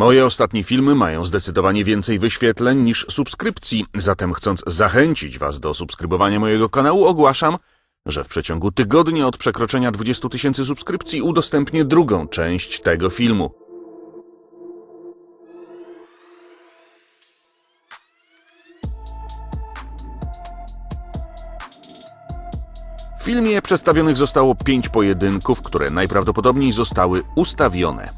Moje ostatnie filmy mają zdecydowanie więcej wyświetleń niż subskrypcji, zatem chcąc zachęcić Was do subskrybowania mojego kanału, ogłaszam, że w przeciągu tygodnia od przekroczenia 20 tysięcy subskrypcji udostępnię drugą część tego filmu. W filmie przedstawionych zostało pięć pojedynków, które najprawdopodobniej zostały ustawione.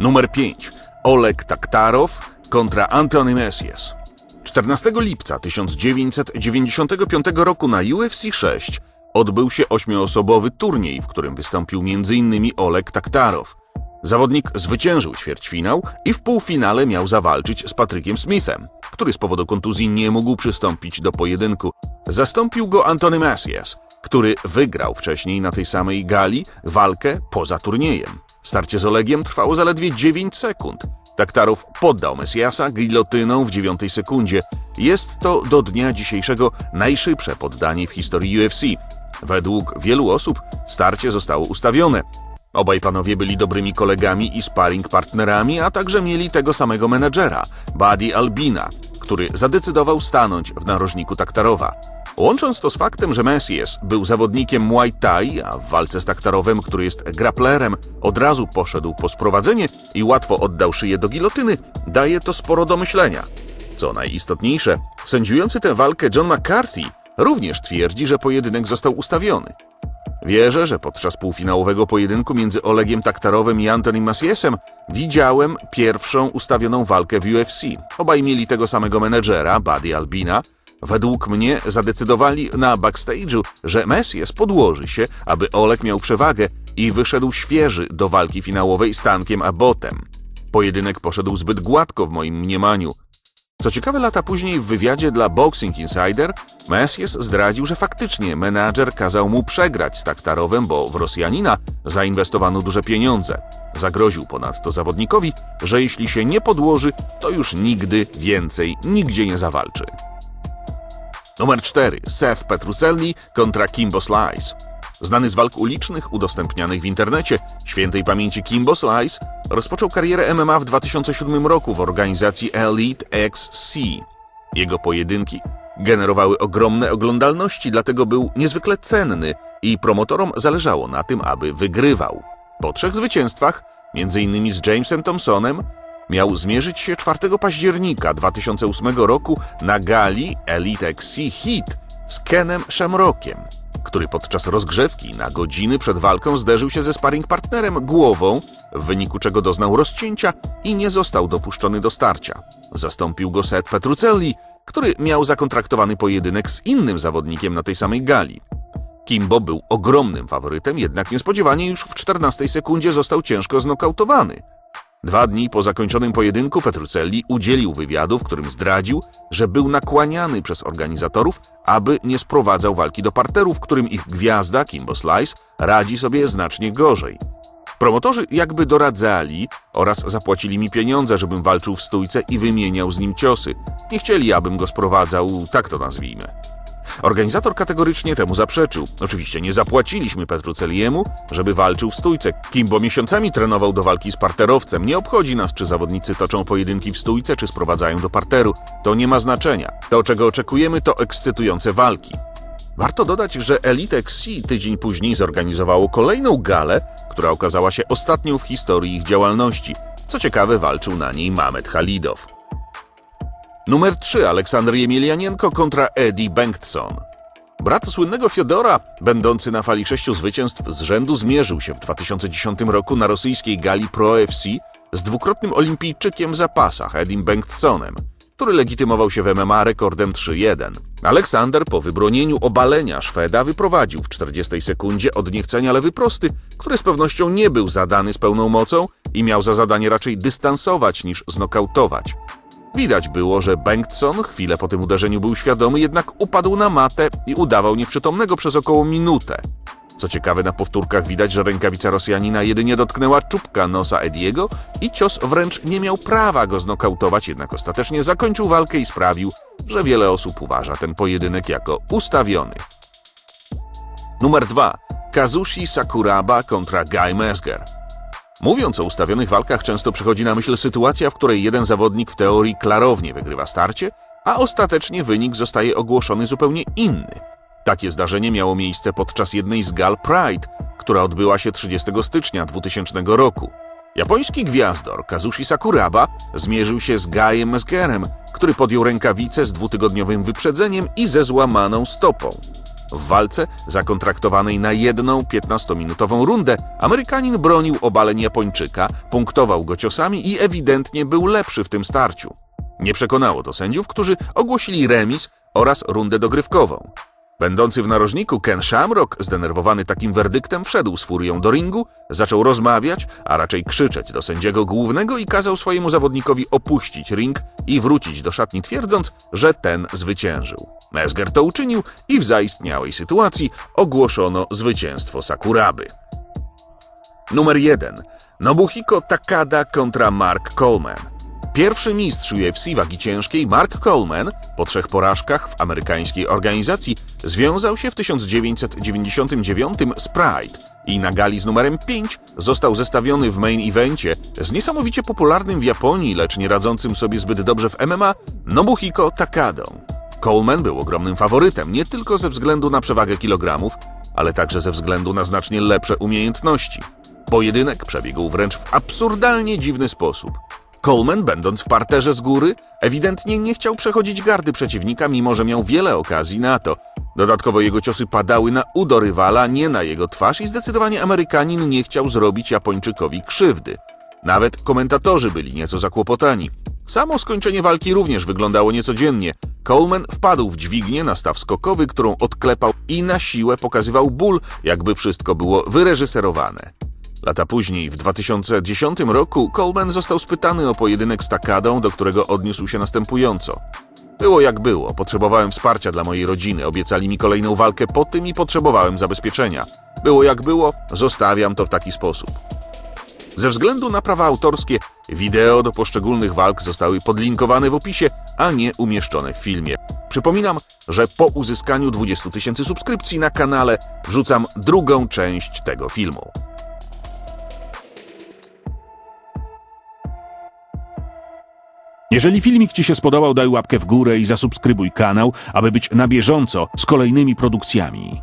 Numer 5. Oleg Taktarow kontra Antony Messias. 14 lipca 1995 roku na UFC 6 odbył się ośmioosobowy turniej, w którym wystąpił m.in. Oleg Taktarow. Zawodnik zwyciężył ćwierćfinał i w półfinale miał zawalczyć z Patrykiem Smithem, który z powodu kontuzji nie mógł przystąpić do pojedynku. Zastąpił go Antony Messias, który wygrał wcześniej na tej samej gali walkę poza turniejem. Starcie z Olegiem trwało zaledwie 9 sekund. Taktarow poddał Messiasa gilotyną w dziewiątej sekundzie. Jest to do dnia dzisiejszego najszybsze poddanie w historii UFC. Według wielu osób starcie zostało ustawione. Obaj panowie byli dobrymi kolegami i sparring partnerami, a także mieli tego samego menedżera, Buddy Albina, który zadecydował stanąć w narożniku Taktarowa. Łącząc to z faktem, że Messias był zawodnikiem Muay Thai, a w walce z Taktarowem, który jest grapplerem, od razu poszedł po sprowadzenie i łatwo oddał szyję do gilotyny, daje to sporo do myślenia. Co najistotniejsze, sędziujący tę walkę John McCarthy również twierdzi, że pojedynek został ustawiony. Wierzę, że podczas półfinałowego pojedynku między Olegiem Taktarowem i Anthony Maciasem widziałem pierwszą ustawioną walkę w UFC. Obaj mieli tego samego menedżera, Buddy Albina. Według mnie zadecydowali na backstage'u, że Messias podłoży się, aby Oleg miał przewagę i wyszedł świeży do walki finałowej z Tankiem Abbotem. Pojedynek poszedł zbyt gładko w moim mniemaniu. Co ciekawe, lata później w wywiadzie dla Boxing Insider Messias zdradził, że faktycznie menadżer kazał mu przegrać z Taktarowem, bo w Rosjanina zainwestowano duże pieniądze. Zagroził ponadto zawodnikowi, że jeśli się nie podłoży, to już nigdy więcej nigdzie nie zawalczy. Numer 4. Seth Petrucelli kontra Kimbo Slice. Znany z walk ulicznych udostępnianych w internecie, świętej pamięci Kimbo Slice rozpoczął karierę MMA w 2007 roku w organizacji Elite XC. Jego pojedynki generowały ogromne oglądalności, dlatego był niezwykle cenny i promotorom zależało na tym, aby wygrywał. Po trzech zwycięstwach, m.in. z Jamesem Thompsonem, miał zmierzyć się 4 października 2008 roku na gali Elite XC Hit z Kenem Shamrockiem, który podczas rozgrzewki na godziny przed walką zderzył się ze sparring partnerem głową, w wyniku czego doznał rozcięcia i nie został dopuszczony do starcia. Zastąpił go Seth Petrucelli, który miał zakontraktowany pojedynek z innym zawodnikiem na tej samej gali. Kimbo był ogromnym faworytem, jednak niespodziewanie już w 14 sekundzie został ciężko znokautowany. Dwa dni po zakończonym pojedynku Petrucelli udzielił wywiadu, w którym zdradził, że był nakłaniany przez organizatorów, aby nie sprowadzał walki do parteru, w którym ich gwiazda, Kimbo Slice, radzi sobie znacznie gorzej. Promotorzy jakby doradzali oraz zapłacili mi pieniądze, żebym walczył w stójce i wymieniał z nim ciosy. Nie chcieli, abym go sprowadzał, tak to nazwijmy. Organizator kategorycznie temu zaprzeczył. Oczywiście nie zapłaciliśmy Petruceliemu, żeby walczył w stójce. Kimbo miesiącami trenował do walki z parterowcem. Nie obchodzi nas, czy zawodnicy toczą pojedynki w stójce, czy sprowadzają do parteru. To nie ma znaczenia. To, czego oczekujemy, to ekscytujące walki. Warto dodać, że Elite XC tydzień później zorganizowało kolejną galę, która okazała się ostatnią w historii ich działalności. Co ciekawe, walczył na niej Mamet Halidow. Numer 3. Aleksander Jemielianienko kontra Eddie Bengtson. Brat słynnego Fiodora, będący na fali sześciu zwycięstw z rzędu, zmierzył się w 2010 roku na rosyjskiej gali Pro FC z dwukrotnym olimpijczykiem w zapasach Edim Bengtsonem, który legitymował się w MMA rekordem 3-1. Aleksander po wybronieniu obalenia Szweda wyprowadził w 40 sekundzie od niechcenia lewy prosty, który z pewnością nie był zadany z pełną mocą i miał za zadanie raczej dystansować niż znokautować. Widać było, że Bengtson chwilę po tym uderzeniu był świadomy, jednak upadł na matę i udawał nieprzytomnego przez około minutę. Co ciekawe, na powtórkach widać, że rękawica Rosjanina jedynie dotknęła czubka nosa Ediego i cios wręcz nie miał prawa go znokautować, jednak ostatecznie zakończył walkę i sprawił, że wiele osób uważa ten pojedynek jako ustawiony. Numer 2. Kazushi Sakuraba kontra Guy Mesger. Mówiąc o ustawionych walkach, często przychodzi na myśl sytuacja, w której jeden zawodnik w teorii klarownie wygrywa starcie, a ostatecznie wynik zostaje ogłoszony zupełnie inny. Takie zdarzenie miało miejsce podczas jednej z gal Pride, która odbyła się 30 stycznia 2000 roku. Japoński gwiazdor Kazushi Sakuraba zmierzył się z Gajem Mesgerem, który podjął rękawice z dwutygodniowym wyprzedzeniem i ze złamaną stopą. W walce, zakontraktowanej na jedną 15-minutową rundę, Amerykanin bronił obaleń Japończyka, punktował go ciosami i ewidentnie był lepszy w tym starciu. Nie przekonało to sędziów, którzy ogłosili remis oraz rundę dogrywkową. Będący w narożniku Ken Shamrock, zdenerwowany takim werdyktem, wszedł z furią do ringu, zaczął rozmawiać, a raczej krzyczeć do sędziego głównego i kazał swojemu zawodnikowi opuścić ring i wrócić do szatni twierdząc, że ten zwyciężył. Mesger to uczynił i w zaistniałej sytuacji ogłoszono zwycięstwo Sakuraby. Numer 1. Nobuhiko Takada kontra Mark Coleman. Pierwszy mistrz UFC wagi ciężkiej Mark Coleman po trzech porażkach w amerykańskiej organizacji związał się w 1999 z Pride i na gali z numerem 5 został zestawiony w main evencie z niesamowicie popularnym w Japonii, lecz nie radzącym sobie zbyt dobrze w MMA Nobuhiko Takadą. Coleman był ogromnym faworytem nie tylko ze względu na przewagę kilogramów, ale także ze względu na znacznie lepsze umiejętności. Pojedynek przebiegł wręcz w absurdalnie dziwny sposób. Coleman, będąc w parterze z góry, ewidentnie nie chciał przechodzić gardy przeciwnika, mimo że miał wiele okazji na to. Dodatkowo jego ciosy padały na udo rywala, nie na jego twarz i zdecydowanie Amerykanin nie chciał zrobić Japończykowi krzywdy. Nawet komentatorzy byli nieco zakłopotani. Samo skończenie walki również wyglądało niecodziennie. Coleman wpadł w dźwignię na staw skokowy, którą odklepał i na siłę pokazywał ból, jakby wszystko było wyreżyserowane. Lata później, w 2010 roku, Coleman został spytany o pojedynek z Takadą, do którego odniósł się następująco. Było jak było, potrzebowałem wsparcia dla mojej rodziny, obiecali mi kolejną walkę po tym i potrzebowałem zabezpieczenia. Było jak było, zostawiam to w taki sposób. Ze względu na prawa autorskie, wideo do poszczególnych walk zostały podlinkowane w opisie, a nie umieszczone w filmie. Przypominam, że po uzyskaniu 20 tysięcy subskrypcji na kanale wrzucam drugą część tego filmu. Jeżeli filmik Ci się spodobał, daj łapkę w górę i zasubskrybuj kanał, aby być na bieżąco z kolejnymi produkcjami.